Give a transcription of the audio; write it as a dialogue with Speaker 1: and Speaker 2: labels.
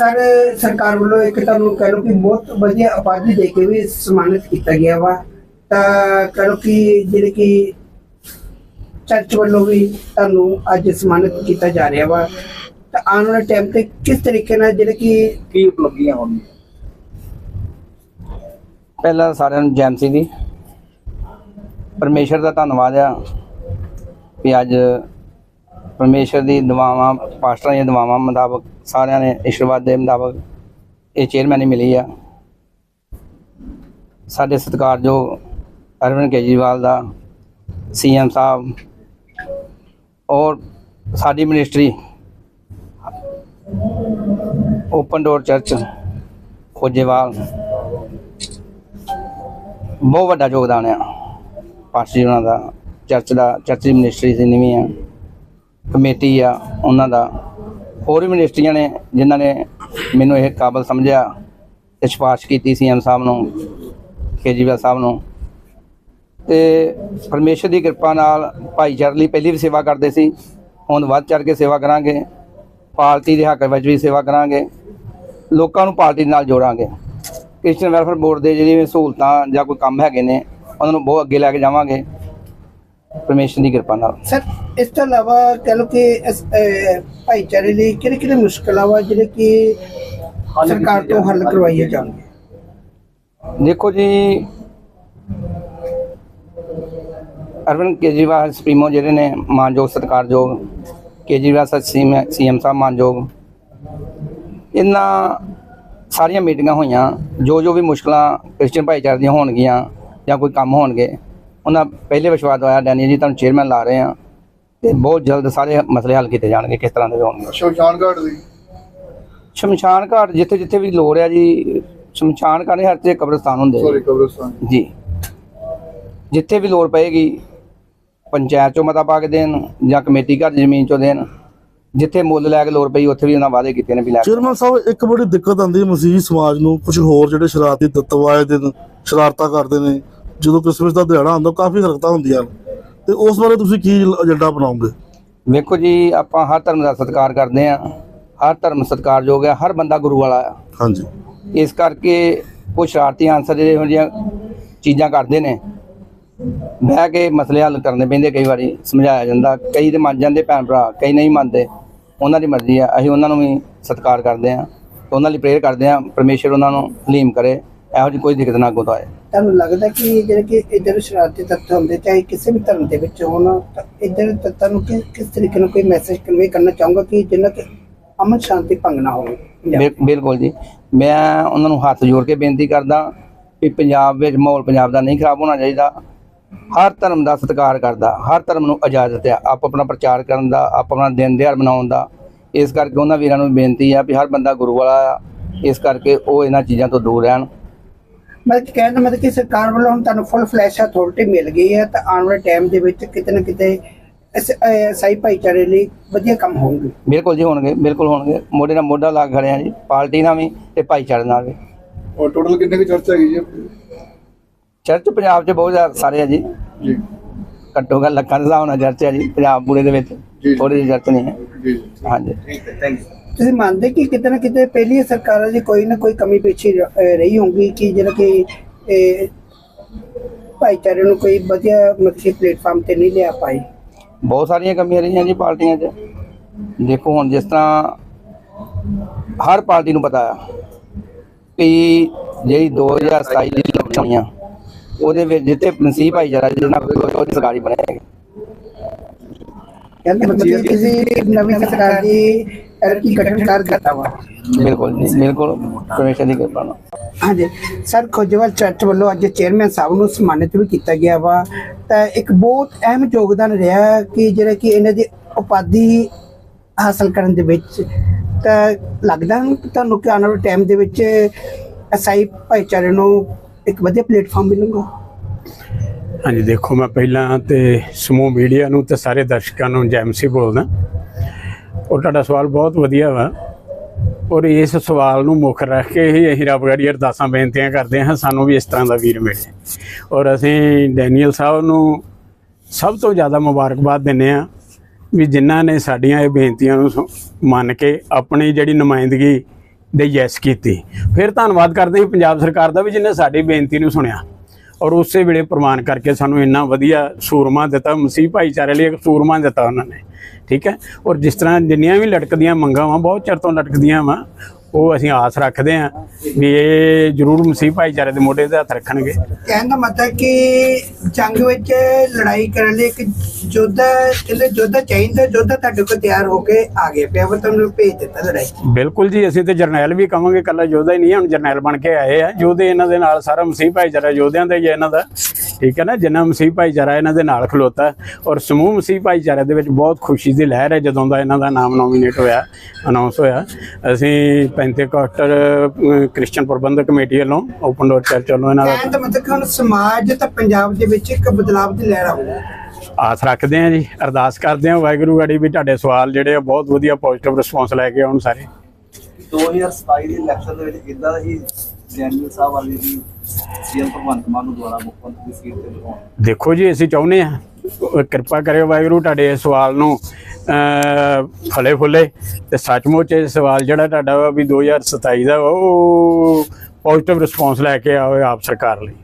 Speaker 1: Sir ਸਰਕਾਰ ਵੱਲੋਂ ਇੱਕ ਤੁਹਾਨੂੰ ਕਹਿ ਲਓ ਕਿ ਬਹੁਤ ਵਧੀਆ ਉਪਾਧੀ ਦੇ ਕੇ ਵੀ ਸਨਮਾਨਿਤ ਕੀਤਾ ਗਿਆ ਵਾ। ਤਾਂ ਕਹਿ ਲਓ ਕਿ ਜਿਹੜੇ ਕਿ ਚਰਚ ਵੱਲੋਂ ਵੀ ਤੁਹਾਨੂੰ ਅੱਜ ਸਨਮਾਨਿਤ ਕੀਤਾ ਜਾ ਰਿਹਾ ਵਾ। ਤਾਂ ਆਉਣ ਵਾਲੇ ਟਾਈਮ ਤੇ ਕਿਸ ਤਰੀਕੇ ਨਾਲ ਜਿਹੜੇ ਕਿ
Speaker 2: ਕੀ ਉਪਲਬਧੀਆਂ ਹੋਣ?
Speaker 3: ਪਹਿਲਾਂ ਸਾਰਿਆਂ ਨੂੰ ਜੈਮ ਸਿੰਘ ਜੀ ਪਰਮੇਸ਼ਰ ਦਾ ਧੰਨਵਾਦ ਆ ਕਿ ਅੱਜ ਪਰਮੇਸ਼ਰ ਦੀ ਦੁਆਵਾਂ ਪਾਸਟਰਾਂ ਦੀਆਂ ਦੁਆਵਾਂ ਮੁਤਾਬਕ ਸਾਰਿਆਂ ਨੇ ਆਸ਼ੀਰਵਾਦ ਦੇ ਮੁਤਾਬਕ ਇਹ ਚੇਅਰਮੈਨ ਹੀ ਮਿਲੀ ਆ। ਸਾਡੇ ਸਤਿਕਾਰਯੋਗ ਅਰਵਿੰਦ ਕੇਜਰੀਵਾਲ ਦਾ ਸੀਐਮ ਸਾਹਿਬ ਔਰ ਸਾਡੀ ministry open door church Khojewal. ਬਹੁਤ ਵੱਡਾ ਯੋਗਦਾਨ ਆ। ਪਾਸਟਰ ਉਹਨਾਂ ਦਾ ਚਰਚ ਦਾ ਚਰਚ ਦੀ ਮਿਨਿਸਟਰੀ ਸੀ ਨੀਵੀਂ ਆ। ਕਮੇਟੀ ਆ, ਉਹਨਾਂ ਦਾ। ਹੋਰ ਵੀ ਮਿਨਿਸਟਰੀਆਂ ਨੇ ਜਿਨ੍ਹਾਂ ਨੇ ਮੈਨੂੰ ਇਹ ਕਾਬਲ ਸਮਝਿਆ ਤੇ ਸਿਫਾਰਿਸ਼ ਕੀਤੀ ਸੀ ਐਮ ਸਾਹਿਬ ਨੂੰ, ਕੇਜਰੀਵਾਲ ਸਾਹਿਬ ਨੂੰ। ਤੇ ਪਰਮੇਸ਼ਰ ਦੀ ਕਿਰਪਾ ਨਾਲ ਭਾਈਚਾਰੇ ਲਈ ਪਹਿਲੀ ਵੀ ਸੇਵਾ ਕਰਦੇ ਸੀ। ਹੁਣ ਵੱਧ ਚੜ ਕੇ ਸੇਵਾ ਕਰਾਂਗੇ। ਪਾਰਟੀ ਦੇ ਹੱਕ ਵਿੱਚ ਵੀ ਸੇਵਾ ਕਰਾਂਗੇ। ਲੋਕਾਂ ਨੂੰ ਪਾਰਟੀ ਨਾਲ ਜੋੜਾਂਗੇ। ਕ੍ਰਿਸ਼ਚਨ ਵੈਲਫੇਅਰ ਬੋਰਡ ਦੇ ਜਿਹੜੀਆਂ ਵੀ ਸਹੂਲਤਾਂ ਜਾਂ ਕੋਈ ਕੰਮ ਹੈਗੇ ਨੇ, ਉਹਨਾਂ ਨੂੰ ਬਹੁਤ ਅੱਗੇ ਲੈ ਕੇ ਜਾਵਾਂਗੇ। ਪਰਮੇਸ਼ਰ ਦੀ ਕਿਰਪਾ ਨਾਲ।
Speaker 1: ਸਰ ਇਸ ਤੋਂ ਇਲਾਵਾ ਕਹਿ ਲਓ ਕਿ ਇਸ, ਅਹ, ਭਾਈਚਾਰੇ ਲਈ ਕਿਹੜੇ ਕਿਹੜੇ ਮੁਸ਼ਕਲਾਂ ਵਾ ਜਿਹੜੇ ਕਿ ਸਰਕਾਰ ਤੋਂ ਹੱਲ ਕਰਵਾਈਆਂ ਜਾਣਗੇ
Speaker 3: ਦੇਖੋ ਜੀ ਅਰਵਿੰਦ ਕੇਜਰੀਵਾਲ ਸੁਪਰੀਮੋ ਜਿਹੜੇ ਨੇ ਮਾਨਯੋਗ ਸਤਿਕਾਰਯੋਗ ਕੇਜਰੀਵਾਲ ਸਰ ਸੀਐਮ ਸਾਹਿਬ ਮਾਨਯੋਗ ਇਹਨਾਂ ਸਾਰੀਆਂ ਮੀਟਿੰਗਾਂ ਹੋਈਆਂ ਜੋ ਜੋ ਵੀ ਮੁਸ਼ਕਲਾਂ ਕ੍ਰਿਸਚੀਅਨ ਭਾਈਚਾਰੇ ਦੀਆਂ ਹੋਣਗੀਆਂ ਜਾਂ ਕੋਈ ਕੰਮ ਹੋਣਗੇ ਉਹਨਾਂ ਪਹਿਲੇ ਵਿਸ਼ਵਾਸ ਦਵਾਇਆ ਡੈਨੀ ਜੀ ਤੁਹਾਨੂੰ ਚੇਅਰਮੈਨ ਲਾ ਰਹੇ ਆ ਤੇ ਬਹੁਤ ਜਲਦ ਸਾਰੇ ਮਸਲੇ ਹੱਲ ਕੀਤੇ ਜਾਣਗੇ ਕਿਸ ਤਰ੍ਹਾਂ ਦੇ ਵੀ ਹੋਣਗੇ?
Speaker 2: ਸ਼ਮਸ਼ਾਨ ਘਾਟ ਦੀ
Speaker 3: ਸ਼ਮਸ਼ਾਨ ਘਾਟ ਜਿੱਥੇ ਜਿੱਥੇ ਵੀ ਲੋੜ ਆ ਜੀ ਸ਼ਮਸ਼ਾਨ ਘਾਟ ਦੇ ਹਰ ਤੇ ਕਬਰਸਤਾਨ ਹੁੰਦੇ ਆ।
Speaker 2: ਸੋਰੀ ਕਬਰਸਤਾਨ।
Speaker 3: ਜੀ। ਜਿੱਥੇ ਵੀ ਲੋੜ ਪਏਗੀ ਪੰਚਾਇਤ ਚੋਂ ਮਤਾ ਪਾ ਕੇ ਦੇਣ ਜਾਂ ਕਮੇਟੀ ਘਰ ਜ਼ਮੀਨ ਚੋਂ ਦੇਣ ਜਿੱਥੇ ਮੁੱਲ ਲੈ ਕੇ ਲੋੜ ਪਈ ਉੱਥੇ ਵੀ ਉਹਨਾਂ ਵਾਅਦੇ ਕੀਤੇ ਨੇ ਵੀ ਲੈ ਕੇ।
Speaker 4: ਚੇਅਰਮੈਨ ਸਾਹਿਬ ਇੱਕ ਬੜੀ ਦਿੱਕਤ ਆਉਂਦੀ ਹੈ ਮਸੀਹ ਸਮਾਜ ਨੂੰ ਕੁਝ ਹੋਰ ਜਿਹੜੇ ਸ਼ਰਾਰਤੀ ਤੱਤਵ ਆਏ ਦਿਨ ਸ਼ਰਾਰਤਾਂ ਕਰਦੇ ਨੇ। ਜਦੋਂ ਕ੍ਰਿਸਮਸ ਦਾ ਦਿਹਾੜਾ ਆਉਂਦਾ ਕਾਫੀ ਹਰਕਤਾਂ ਹੁੰਦੀਆਂ ਨੇ। ਤੇ ਉਸ ਬਾਰੇ ਤੁਸੀਂ ਕੀ ਏਜੰਡਾ ਬਣਾਓਗੇ?
Speaker 3: ਵੇਖੋ ਜੀ ਆਪਾਂ ਹਰ ਧਰਮ ਦਾ ਸਤਿਕਾਰ ਕਰਦੇ ਆ ਹਰ ਧਰਮ ਸਤਿਕਾਰਯੋਗ ਹੈ ਹਰ ਬੰਦਾ ਗੁਰੂ ਵਾਲਾ ਆ
Speaker 4: ਹਾਂਜੀ।
Speaker 3: ਇਸ ਕਰਕੇ ਕੋਈ ਸ਼ਰਾਰਤੀ ਆਨਸਰ ਜਿਹੜੇ ਇਹੋ ਜਿਹੀਆਂ ਚੀਜ਼ਾਂ ਕਰਦੇ ਨੇ ਬਹਿ ਕੇ ਮਸਲੇ ਹੱਲ ਕਰਨੇ ਪੈਂਦੇ ਕਈ ਵਾਰੀ ਸਮਝਾਇਆ ਜਾਂਦਾ। ਕਈ ਤੇ ਮੰਨ ਜਾਂਦੇ ਭੈਣ ਭਰਾ ਕਈ ਨਹੀਂ ਮੰਨਦੇ। ਉਹਨਾਂ ਦੀ ਮਰਜ਼ੀ ਆ ਅਸੀਂ ਉਹਨਾਂ ਨੂੰ ਵੀ ਸਤਿਕਾਰ ਕਰਦੇ ਆ ਉਹਨਾਂ ਲਈ ਪ੍ਰੇਅਰ ਕਰਦੇ ਆ ਪਰਮੇਸ਼ਰ ਉਹਨਾਂ ਨੂੰ ਹਲੀਮ ਕਰੇ। ਇਹੋ ਜਿਹੀ ਕੋਈ ਦਿੱਕਤ ਨਾ ਅੱਗੋਂ ਤੋਂ ਆਏ
Speaker 1: ਤੁਹਾਨੂੰ ਲੱਗਦਾ ਕਿ ਜਿਹੜੇ ਕਿ ਇੱਧਰ ਸ਼ਰਾਰਤੀ ਤੱਤ ਹੁੰਦੇ ਚਾਹੇ ਕਿਸੇ ਵੀ ਧਰਮ ਦੇ ਵਿੱਚ ਹੋਣ, ਤਾਂ ਤੱਤਾਂ ਨੂੰ ਕਿ- ਕਿਸ ਤਰੀਕੇ ਨਾਲ ਕੋਈ ਮੈਸੇਜ ਕਨਵੇ ਕਰਨਾ ਚਾਹੂੰਗਾ ਕਿ ਜਿੰਨਾ ਕਿ ਅਮਨ ਸ਼ਾਂਤੀ ਭੰਗ ਨਾ ਹੋਵੇ? ਪੰਜਾਬ
Speaker 3: ਬਿਲ- ਬਿਲਕੁਲ ਜੀ। ਮੈਂ ਉਹਨਾਂ ਨੂੰ ਹੱਥ ਜੋੜ ਕੇ ਬੇਨਤੀ ਕਰਦਾ ਵੀ ਪੰਜਾਬ ਵਿੱਚ ਮਾਹੌਲ ਪੰਜਾਬ ਦਾ ਨਹੀਂ ਖਰਾਬ ਹੋਣਾ ਚਾਹੀਦਾ। ਹਰ ਧਰਮ ਦਾ ਸਤਿਕਾਰ ਕਰਦਾ, ਹਰ ਧਰਮ ਨੂੰ ਇਜਾਜ਼ਤ ਆ, ਆਪ ਆਪਣਾ ਪ੍ਰਚਾਰ ਕਰਨ ਦਾ, ਆਪ ਆਪਣਾ ਦਿਨ ਦਿਹਾੜ ਮਨਾਉਣ ਦਾ। ਇਸ ਕਰਕੇ ਉਹਨਾਂ ਵੀਰਾਂ ਨੂੰ ਬੇਨਤੀ ਆ ਵੀ ਹਰ ਬੰਦਾ ਗੁਰੂ ਵਾਲਾ ਆ। ਇਸ ਕਰਕੇ ਉਹ ਇਹਨਾਂ ਚੀਜ਼ਾਂ ਤੋਂ ਦੂਰ ਰਹਿਣ।
Speaker 1: ਮੈਂ ਕਹਿਣ ਦਾ ਮਤਲਬ ਕਿ ਸਰਕਾਰ ਵੱਲੋਂ ਹੁਣ ਤੁਹਾਨੂੰ ਫੁੱਲ ਫਲੈਸ਼ ਅਥਾਰਟੀ ਮਿਲ ਗਈ ਹੈ ਤਾਂ ਆਉਣ ਵਾਲੇ ਟਾਈਮ ਦੇ ਵਿੱਚ ਕਿਤੇ ਨਾ ਕਿਤੇ ਸਾਈ ਭਾਈਚਾਰੇ ਲਈ ਵਧੀਆ ਕੰਮ ਹੋਣਗੇ।
Speaker 3: ਬਿਲਕੁਲ ਜੀ ਹੋਣਗੇ ਬਿਲਕੁਲ ਹੋਣਗੇ। ਮੋਢੇ ਨਾਲ ਮੋਢਾ ਲਾ ਕੇ ਖੜੇ ਆ ਜੀ ਪਾਰਟੀ ਨਾਲ ਵੀ ਤੇ ਭਾਈਚਾਰੇ ਨਾਲ ਵੀ।
Speaker 2: ਔਰ ਟੋਟਲ ਕਿੰਨੇ ਕੁ ਚਰਚ ਹੈਗੀ ਜੀ? ਆਪਣੀ?
Speaker 3: ਚਰਚ ਪੰਜਾਬ 'ਚ ਬਹੁਤ ਜ਼ਿਆਦਾ ਸਾਰੇ ਆ ਜੀ।
Speaker 2: ਜੀ।
Speaker 3: ਘੱਟੋ ਘੱਟ ਲੱਖਾਂ ਦੇ ਹਿਸਾਬ ਨਾਲ ਚਰਚ ਹੈ ਜੀ ਪੰਜਾਬ ਪੂਰੇ ਦੇ ਵਿੱਚ।
Speaker 2: ਜੀ।
Speaker 3: ਥੋੜੀ ਜਿਹੀ ਚਰਚ ਨਹੀਂ ਹੈ।
Speaker 2: ਜੀ
Speaker 3: ਹਾਂਜੀ।
Speaker 2: ਠੀਕ ਹੈ ਥੈਂਕ ਯੂ
Speaker 1: ਤੁਸੀਂ ਮੰਨਦੇ ਕਿ ਕਿਤੇ ਨਾ ਕਿਤੇ ਪਹਿਲੀ ਸਰਕਾਰਾਂ ਦੀ ਕੋਈ ਨਾ ਕੋਈ ਕਮੀ ਪੇਸ਼ੀ ਰਹੀ ਹੋਊਗੀ ਕਿ ਜਿਹੜਾ ਕਿ ਇਹ, ਭਾਈਚਾਰੇ ਨੂੰ ਕੋਈ ਵਧੀਆ ਮਤਲਬ ਪਲੇਟਫਾਰਮ ਤੇ ਨਹੀਂ ਲਿਆ ਪਾਈ?
Speaker 3: ਬਹੁਤ ਸਾਰੀਆਂ ਕਮੀਆਂ ਰਹੀਆਂ ਜੀ ਪਾਰਟੀਆਂ 'ਚ। ਦੇਖੋ ਹੁਣ ਜਿਸ ਤਰ੍ਹਾਂ ਹਰ ਪਾਰਟੀ ਨੂੰ ਪਤਾ ਆ ਕਿ ਜਿਹੜੀ 2027 ਦੀ ਇਲੈਕਸ਼ਨ ਹੋਈਆਂ ਉਹਦੇ ਵਿੱਚ ਜਿੱਥੇ ਨਸੀਬ ਭਾਈਚਾਰਾ ਜਿਹਨਾਂ ਕੋਈ ਉਹਦੀ ਸਰਕਾਰੀ ਬਣੇਗੀ
Speaker 1: ਕਹਿੰਦੇ ਮਤਲਬ ਕਿਸੇ ਨਵੀਂ ਸਰਕਾਰ ਦੀ ਤਰੱਕੀ ਗਠਨ ਕਰ ਦਿੱਤਾ ਵਾ।
Speaker 3: ਬਿਲਕੁਲ ਜੀ ਬਿਲਕੁਲ ਪਰਮੇਸ਼ਰ ਦੀ ਕਿਰਪਾ ਨਾਲ।
Speaker 1: ਹਾਂਜੀ। ਸਰ ਖੋਜੇਵਾਲ ਚਰਚ ਵੱਲੋਂ ਅੱਜ ਚੇਅਰਮੈਨ ਸਾਹਿਬ ਨੂੰ ਸਨਮਾਨਿਤ ਵੀ ਕੀਤਾ ਗਿਆ ਵਾ। ਤਾਂ ਇੱਕ ਬਹੁਤ ਅਹਿਮ ਯੋਗਦਾਨ ਰਿਹਾ ਕਿ ਜਿਹੜਾ ਕਿ ਇਹਨਾਂ ਦੀ ਉਪਾਧੀ ਹਾਸਲ ਕਰਨ ਦੇ ਵਿੱਚ। ਤਾਂ ਲੱਗਦਾ ਤੁਹਾਨੂੰ ਕਿ ਆਉਣ ਵਾਲੇ ਟਾਈਮ ਦੇ ਵਿੱਚ ਅਸਾਈ ਭਾਈਚਾਰੇ ਨੂੰ ਇੱਕ ਵਧੀਆ ਪਲੇਟਫਾਰਮ ਮਿਲੂਗਾ?
Speaker 5: ਹਾਂਜੀ ਦੇਖੋ ਮੈਂ ਪਹਿਲਾਂ ਤੇ ਸਮੂਹ ਮੀਡੀਆ ਨੂੰ ਤੇ ਸਾਰੇ ਦਰਸ਼ਕਾਂ ਨੂੰ ਜੈਮਸੀ ਬੋਲਦਾ। ਔਰ ਤੁਹਾਡਾ ਸਵਾਲ ਬਹੁਤ ਵਧੀਆ ਵਾ। ਔਰ ਇਸ ਸਵਾਲ ਨੂੰ ਮੁੱਖ ਰੱਖ ਕੇ ਹੀ ਅਸੀਂ ਰੱਬ ਗੜੀ ਅਰਦਾਸਾਂ, ਬੇਨਤੀਆਂ ਕਰਦੇ ਹਾਂ, ਸਾਨੂੰ ਵੀ ਇਸ ਤਰ੍ਹਾਂ ਦਾ ਵੀਰ ਮਿਲੇ। ਔਰ ਅਸੀਂ ਡੈਨੀਅਲ ਸਾਹਿਬ ਨੂੰ ਸਭ ਤੋਂ ਜ਼ਿਆਦਾ ਮੁਬਾਰਕਬਾਦ ਦਿੰਦੇ ਹਾਂ ਵੀ ਜਿਨ੍ਹਾਂ ਨੇ ਸਾਡੀਆਂ ਇਹ ਬੇਨਤੀਆਂ ਨੂੰ ਸੁ- ਮੰਨ ਕੇ ਆਪਣੀ ਜਿਹੜੀ ਨੁਮਾਇੰਦਗੀ ਦੇ ਯੈਸ ਕੀਤੀ। ਫਿਰ ਧੰਨਵਾਦ ਕਰਦੇ ਹਾਂ ਪੰਜਾਬ ਸਰਕਾਰ ਦਾ ਵੀ ਜਿਹਨੇ ਸਾਡੀ ਬੇਨਤੀ ਨੂੰ ਸੁਣਿਆ। ਔਰ ਉਸੇ ਵੇਲੇ ਪ੍ਰਮਾਣ ਕਰਕੇ ਸਾਨੂੰ ਇੰਨਾ ਵਧੀਆ ਸੂਰਮਾ ਦਿੱਤਾ, ਮਸੀਹ ਭਾਈਚਾਰੇ ਲਈ ਇੱਕ ਸੂਰਮਾ ਦਿੱਤਾ ਉਹਨਾਂ ਨੇ, ਠੀਕ ਹੈ? ਔਰ ਜਿਸ ਤਰ੍ਹਾਂ ਜਿੰਨੀਆਂ ਵੀ ਲਟਕਦੀਆਂ ਮੰਗਾਂ ਵਾ, ਬਹੁਤ ਚਿਰ ਤੋਂ ਲਟਕਦੀਆਂ ਵਾ ਉਹ ਅਸੀਂ ਆਸ ਰੱਖਦੇ ਹਾਂ ਵੀ ਇਹ ਜ਼ਰੂਰ ਮਸੀਹ ਭਾਈਚਾਰੇ ਦੇ ਮੋਢੇ ਤੇ ਹੱਥ ਰੱਖਣਗੇ।
Speaker 1: ਕਹਿਣ ਦਾ ਮਤਲਬ ਕਿ ਜੰਗ ਵਿੱਚ ਲੜਾਈ ਕਰਨ ਲਈ ਇੱਕ ਯੋਧਾ ਕਹਿੰਦੇ ਯੋਧਾ ਚਾਹੀਦਾ ਯੋਧਾ ਤੁਹਾਡੇ ਕੋਲ ਤਿਆਰ ਹੋ ਕੇ ਆ ਗਿਆ ਪਿਆ ਵਾ ਤੁਹਾਨੂੰ ਭੇਜ ਦਿੱਤਾ ਲੜਾਈ।
Speaker 5: ਬਿਲਕੁਲ ਜੀ ਅਸੀਂ ਤੇ ਜਰਨੈਲ ਵੀ ਕਵਾਂਗੇ ਕੱਲਾ ਯੋਧਾ ਹੀ ਨਹੀਂ ਹੁਣ ਜਰਨੈਲ ਬਣ ਕੇ ਆਏ ਆ। ਯੋਧੇ ਇਹਨਾਂ ਦੇ ਨਾਲ ਸਾਰਾ ਮਸੀਹ ਭਾਈਚਾਰਾ ਯੋਧਿਆਂ ਦਾ ਹੀ ਹੈ ਇਹਨਾਂ ਦਾ। ਠੀਕ ਹੈ ਨਾ? ਜਿੰਨਾ ਮਸੀਹ ਭਾਈਚਾਰਾ ਇਹਨਾਂ ਦੇ ਨਾਲ ਖਲੋਤਾ ਔਰ ਸਮੂਹ ਮਸੀਹ ਭਾਈਚਾਰੇ ਦੇ ਵਿੱਚ ਬਹੁਤ ਖੁਸ਼ੀ ਦੀ ਲਹਿਰ ਹੈ ਜਦੋਂ ਦਾ ਇਹਨਾਂ ਦਾ ਨਾਮ ਨੋਮੀਨੇਟ ਹੋਇਆ ਅਨਾਉਂਸ ਹੋਇਆ। ਅਸੀਂ ਪੈਂਤੇਕੋਸਟਲ ਅਹ, ਕ੍ਰਿਸਚੀਅਨ ਪ੍ਰਬੰਧਕ ਕਮੇਟੀ ਵੱਲੋਂ ਓਪਨ ਡੋਰ ਚਰਚ ਵੱਲੋਂ ਇਹਨਾਂ
Speaker 1: ਕਹਿਣ
Speaker 5: ਦਾ
Speaker 1: ਮਤਲਬ ਕਿ ਹੁਣ ਸਮਾਜ ਤਾਂ ਪੰਜਾਬ ਦੇ ਵਿੱਚ ਇੱਕ ਬਦਲਾਵ ਦੀ ਲਹਿਰ ਆਊ
Speaker 5: ਆਸ ਰੱਖਦੇ ਹਾਂ ਜੀ ਅਰਦਾਸ ਕਰਦੇ ਹਾਂ ਵਾਹਿਗੁਰੂ ਗਾੜੀ ਵੀ ਤੁਹਾਡੇ ਸਵਾਲ ਜਿਹੜੇ ਆ ਬਹੁਤ ਵਧੀਆ ਪੋਜ਼ਿਟਿਵ ਰਿਸਪੌਂਸ ਲੈ ਕੇ ਆਉਣ ਸਾਰੇ।
Speaker 6: 2027 ਦੇ ਇਲੈਕਸ਼ਨ ਦੇ ਵਿੱਚ ਇਦਾਂ ਹੀ ਜੈਨੂਅਲ ਸਾਹਿਬ ਵਾਲੀ ਦੀ ਸੀਐਮ ਭਗਵੰਤ ਮਾਨ ਨੂੰ ਦੁਆਰਾ ਮੁੱਖ ਮੰਤਰੀ ਦੀ ਸੀਟ ਤੇ ਲਿਆਉਣ
Speaker 5: ਦੇਖੋ ਜੀ ਅਸੀਂ ਚਾਹੁੰਦੇ ਹਾਂ ਕਿਰਪਾ ਕਰਿਓ ਵਾਹਿਗੁਰੂ ਤੁਹਾਡੇ ਇਸ ਸਵਾਲ ਨੂੰ ਫਲੇ ਫੁੱਲੇ ਤੇ ਸੱਚਮੁੱਚ ਇਹ ਸਵਾਲ ਜਿਹੜਾ ਤੁਹਾਡਾ ਵਾ ਵੀ 2027 ਦਾ ਵਾ, ਉਹ ਪੋਜ਼ਿਟਿਵ ਰਿਸਪੌਂਸ ਲੈ ਕੇ ਆਓ ਆਪ ਸਰਕਾਰ ਲਈ।